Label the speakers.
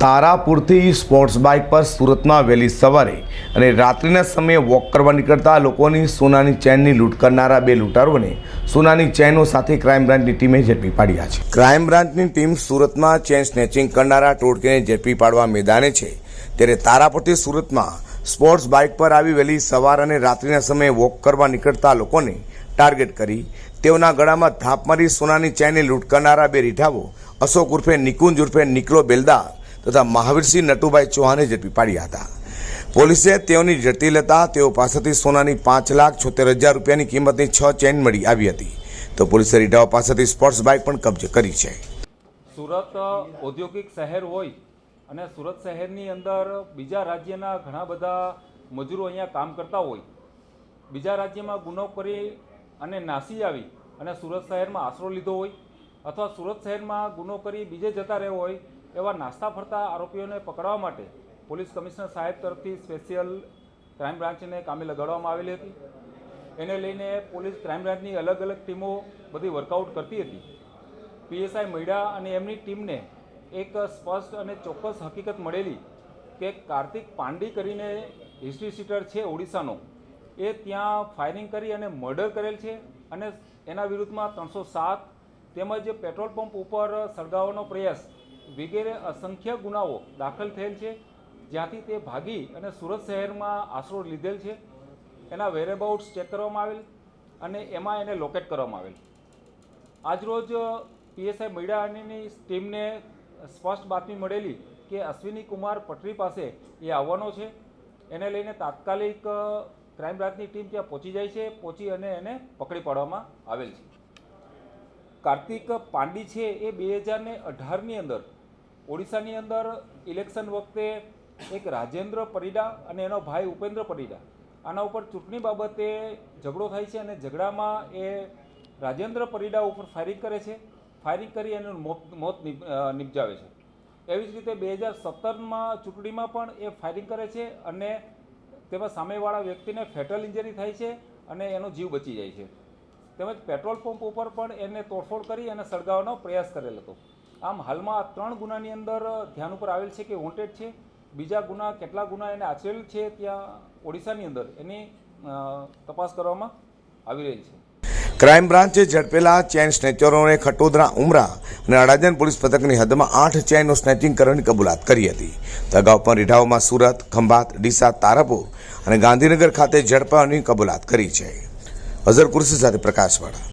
Speaker 1: તારાપુરથી sports bike પર સુરતમાં વહેલી સવારે અને રાત્રિના સમયે વોક કરવા નીકળતા લોકોની સોનાની ચેનની લૂંટ કરનારા બે લૂંટારોને સોનાની ચેનો સાથે ક્રાઇમ બ્રાન્ચની ટીમે ઝડપી પાડ્યા છે. ક્રાઇમ બ્રાન્ચની ટીમ સુરતમાં ચેન સ્નેચિંગ કરનારા ટોળકીને ઝડપી પાડવા મેદાને છે. ત્યારે તારાપુરથી સુરતમાં સ્પોર્ટ્સ બાઇક પર આવી વહેલી સવાર અને રાત્રિના સમયે વોક કરવા નીકળતા લોકોને ટાર્ગેટ કરી તેઓના ગળામાં ધાપ મારી સોનાની ચેનની લૂંટ કરનારા બે રીઢાઓ અશોક ઉર્ફે નિકુંજ ઉર્ફે નિકલો બેલદાર તથા મહાવીરસિંહ નટુભાઈ ચૌહાણે ઝડપી પાડ્યા હતા. પોલીસે તેઓની ઝડપી લેતા તેઓ પાસેથી સોનાની પાંચ લાખ છોતેર હજાર રૂપિયાની કિંમતની છ ચેન મળી આવી હતી. તો પોલીસે રીઢાઓ પાસેથી સ્પોર્ટ્સ બાઇક પણ કબજે કરી છે.
Speaker 2: સુરત ઔદ્યોગિક શહેર હોય અને સુરત શહેરની અંદર બીજા રાજ્યના ઘણા બધા મજૂરો અહીંયા કામ કરતા હોય. બીજા રાજ્યમાં ગુનો કરી અને નાસી આવી અને સુરત શહેરમાં આશરો લીધો હોય અથવા સુરત શહેરમાં ગુનો કરી બીજે જતા રહ્યો હોય એવા નાસ્તા ફરતા આરોપીઓને પકડવા માટે પોલીસ કમિશનર સાહેબ તરફથી સ્પેશિયલ ક્રાઇમ બ્રાન્ચને કામે લગાડવામાં આવેલી હતી. એને લઈને પોલીસ ક્રાઇમ બ્રાન્ચની અલગ અલગ ટીમો બધી વર્કઆઉટ કરતી હતી. પીએસઆઈ મૈડા અને એમની ટીમને એક સ્પષ્ટ અને ચોક્કસ હકીકત મળેલી કે કાર્તિક પાંડી કરીને હિસ્ટ્રી સીટર છે ઓડિશાનો. એ ત્યાં ફાયરિંગ કરી અને મર્ડર કરેલ છે અને એના વિરુદ્ધમાં ત્રણસો સાત તેમજ પેટ્રોલ પંપ ઉપર સળગાવવાનો પ્રયાસ વગેરે અસંખ્ય ગુનાઓ દાખલ થયેલ છે. જ્યાંથી તે ભાગી અને સુરત શહેરમાં આશરો લીધેલ છે. એના વેરેબાઉટ્સ ચેક કરવામાં આવેલ અને એમાં એને લોકેટ કરવામાં આવેલ. આજરોજ પીએસઆઈ મૈડાની ટીમને સ્પષ્ટ બાતમી મળેલી કે અશ્વિની કુમાર પટરી પાસે એ આવવાનો છે. એને લઈને તાત્કાલિક ક્રાઇમ બ્રાન્ચની ટીમ ત્યાં પહોંચી જાય છે. પહોંચી અને એને પકડી પાડવામાં આવેલ છે. કાર્તિક પાંડી છે એ બે હજારને અઢારની અંદર ઓડિશાની અંદર ઇલેક્શન વખતે એક રાજેન્દ્ર પરિડા અને એનો ભાઈ ઉપેન્દ્ર પરિડા, આના ઉપર ચૂંટણી બાબતે ઝઘડો થાય છે અને ઝઘડામાં એ રાજેન્દ્ર પરિડા ઉપર ફાયરિંગ કરે છે. ફાયરિંગ કરી એનું મોત મોત નિપજાવે છે. એવી જ રીતે બે હજાર સત્તરમાં ચૂંટણીમાં પણ એ ફાયરિંગ કરે છે અને તેમાં સામેવાળા વ્યક્તિને ફેટલ ઇન્જરી થાય છે અને એનો જીવ બચી જાય છે. તેમજ પેટ્રોલ પંપ ઉપર પણ એને તોડફોડ કરી અને સળગાવવાનો પ્રયાસ કરેલ હતો. આમ હાલમાં આ ત્રણ ગુનાની અંદર ધ્યાન ઉપર આવેલ છે કે વોન્ટેડ છે, બીજા ગુના, કેટલા ગુના એને આચરેલ છે ત્યાં ઓડિશાની અંદર એની તપાસ કરવામાં આવી રહી છે.
Speaker 1: ક્રાઇમ બ્રાન્ચે ઝડપેલા ચેન સ્નેચરોને ખટોદરા, ઉમરા અને અડાજણ પોલીસ પથકની હદમાં આઠ ચેનનો સ્નેચિંગ કરવાની કબૂલાત કરી હતી. તો અગાઉ પણ રીઢાઓમાં સુરત, ખંભાત, ડીસા, તારાપુર અને ગાંધીનગર ખાતે ઝડપાવાની કબૂલાત કરી છે. અઝર કુર્સી સાથે પ્રકાશવાળા